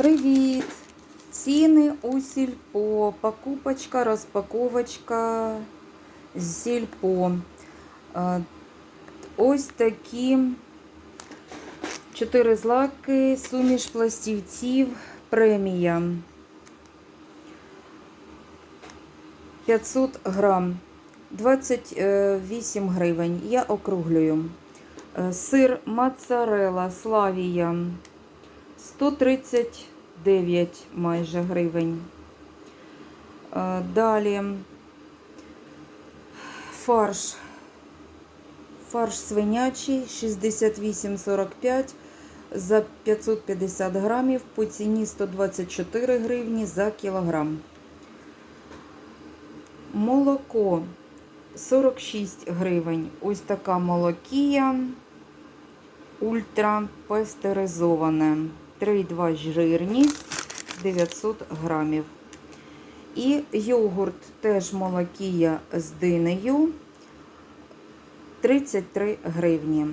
Привіт! Ціни у сільпо. Покупочка, розпаковочка з сільпо. Е, Ось такі чотири злаки, суміш пластівців, премія. 500 грам. 28 гривень. Я округлюю. Е, Сир моцарелла Славія 139 майже гривень. Е, Далі фарш. Фарш свинячий 68,45 за 550 грамів по ціні 124 гривні за кілограм. Молоко 46 гривень. Ось така молокія ультра пастеризоване. 3,2 жирність 900 грамів. І йогурт теж молокія з динею 33 гривні.